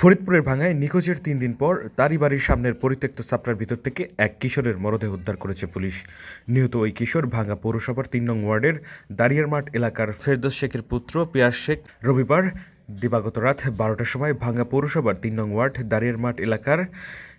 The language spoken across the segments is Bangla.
ফরিদপুরের ভাঙায় নিখোঁজের তিন দিন পর তারই বাড়ির সামনের পরিত্যক্ত চাপড়ার ভিতর থেকে এক কিশোরের মরদেহ উদ্ধার করেছে পুলিশ। নিহত ওই কিশোর ভাঙ্গা পৌরসভার তিন নং ওয়ার্ডের দাঁড়িয়ার মাঠ এলাকার ফেরদোস শেখের পুত্র পিয়াস শেখ। রবিবার দিবাগত রাত বারোটার সময় ভাঙ্গা পৌরসভার তিন নং ওয়ার্ড দাঁড়িয়ার মাঠ এলাকার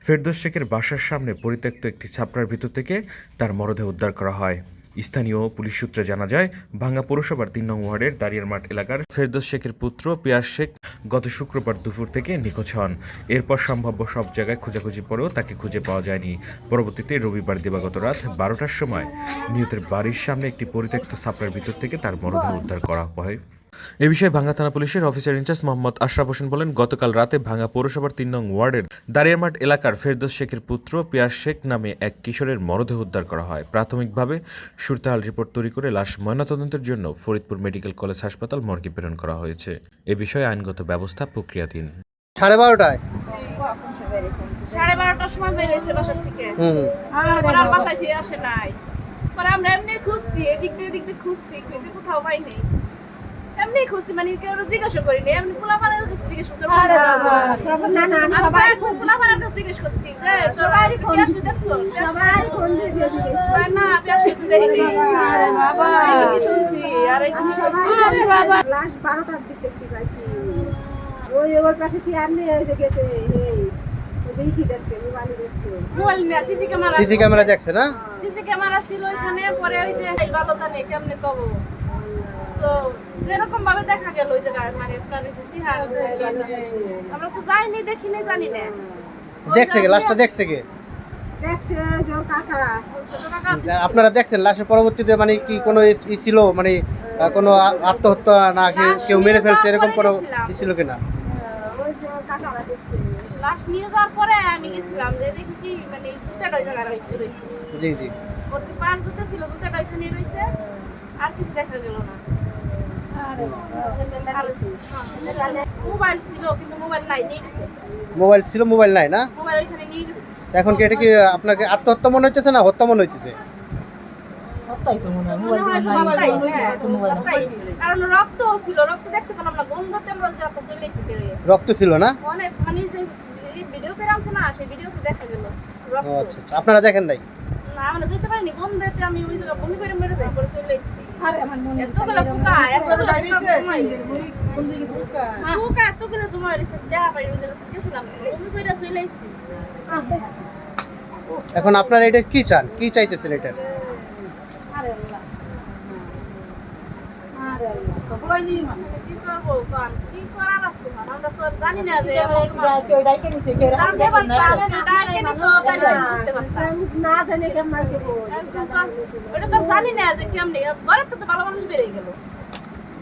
ফেরদোস শেখের বাসার সামনে পরিত্যক্ত একটি ছাপড়ার ভিতর থেকে তার মরদেহ উদ্ধার করা হয়। স্থানীয় পুলিশ সূত্রে জানা যায়, ভাঙ্গা পৌরসভার তিন নং ওয়ার্ডের দাঁড়িয়ার মাঠ এলাকার ফেরদোস শেখের পুত্র পিয়াস শেখ গত শুক্রবার দুপুর থেকে নিখোঁজ হন। এরপর সম্ভাব্য সব জায়গায় খোঁজাখুঁজি পরেও তাকে খুঁজে পাওয়া যায়নি। পরবর্তীতে রবিবার দিবাগত রাত বারোটার সময় নিহতের বাড়ির সামনে একটি পরিত্যক্ত সাপড়ার ভিতর থেকে তার মরদেহ উদ্ধার করা হয়। এ বিষয়ে ভাঙ্গা থানা পুলিশের officer in charge Mohammad Ashraf Hossain বলেন গতকাল রাতে ভাঙ্গা পৌরসভার তিন নং ওয়ার্ডের দাঁড়িয়ামাঠ এলাকার ফেরদোস শেখের পুত্র পিয়াস শেখ নামে এক কিশোরের মরদেহ উদ্ধার করা হয়। প্রাথমিকভাবে সুরতাহাল রিপোর্ট তৈরি করে লাশ ময়নাতদন্তের জন্য ফরিদপুর মেডিকেল কলেজ হাসপাতাল মর্গে প্রেরণ করা হয়েছে। এ বিষয়ে আইনগত ব্যবস্থা প্রক্রিয়াধীন। সাড়ে বারোটায়? সাড়ে বারোটার সময় বেরিয়েছে বাসার থেকে। আর বাসায় ফিরে আসে নাই। পরে আমরা এমনি খুঁজছি এদিক দিয়ে এদিক দিয়ে খুঁজছি কিন্তু কোথাও পাই নাই। খুঁজছি মানে কেউ জিজ্ঞাসা করিনি এমনি পোলা কাছে জিজ্ঞেস করছি আরে বাবা, সব- না, না, আমি সবাই ফোন- কাছে জিজ্ঞেস করছি যে সবারই ফোন দেখছ? সবাই ফোন দিয়ে দিয়ে না পিয়াসু তো দেখিনি আরে বাবা। কি শুনছি? আর আমি সবাই শুনছি ফোন দিয়ে লাশ বারোটার দেখতে পাইছি। ওই ওর পাশে চেয়ার নিয়ে ওই গেছে দেখছে মোবাইলে দেখছে। মোবাইল নিয়ে সিসি ক্যামেরা দেখছে না? সিসি ক্যামেরা ছিল ওইখানে পরে ওই যে ভালো জানে কেমনে কব? তো যেরকম ভাবে দেখা গেল ওই জায়গায় মানে আপনার যে সিহার আমরা তো যাইনি দেখিনি জানি না। দেখছে কে? লাশটা দেখছে কে? আপনারা দেখছেন লাশের পরবর্তীতে মানে কি কোনো ই- ছিল? মানে কোনো আত্মহত্যা না কেউ মেরে ফেলছে এরকম কোনো ই ছিল কিনা? লাশ নিয়ে যাওয়ার পরে আমি গেছিলাম যে দেখি কি মানে জুতাটা ওই জায়গায় রয়েছে। জি জি। ওর যে পাঁচ জুতা ছিল জুতাটা ওইখানে রয়েছে আর কিছু দেখা গেল না। হ্যাঁ, মোবাইল ছিল কিন্তু মোবাইল নাই নিয়ে গেছে মোবাইল ছিল মোবাইল নাই না? মোবাইল ওইখানে নিয়ে গেছে। এখন কি এটা কি আপনাকে আত্মহত্যা মনে হইতেছে না হত্যা মনে হইতেছে? মনে হয় হ্যাঁ। কারণ রক্ত ছিল রক্ত না মানে যে ভিডিও করে আনছে না সেই ভিডিওতে দেখা গেল ও রক্ত আচ্ছা আচ্ছা আপনারা দেখেন নাই? না আমরা যেতে পারিনি গন্ধতে আমি ওই জায়গা বমি করে মেরে যাই পরে চলে এসেছি। এতগুলো পোকা এতগুলো পোকা সময় গেছে। পোকা এতগুলো সময় রয়েছে দেখা পাই ওই জায়গায় গেছিলাম বমি করে চলে এসেছি। এখন আপনারা এটা কি চান? কি চাইতেছেন এটা? কি করব কন কি আমরা তো জানি না যে জানতে পারতাম, বুঝতে পারতাম। না জানে কেমন বল তো- ওটা তো আর জানি না যে কেমনি। ঘরের তো তো ভালো মানুষ বেরিয়ে গেল।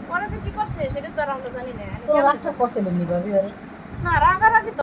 পরে যে কি করছে সেটা তো আর আমরা জানি না। না রাগারাগি তো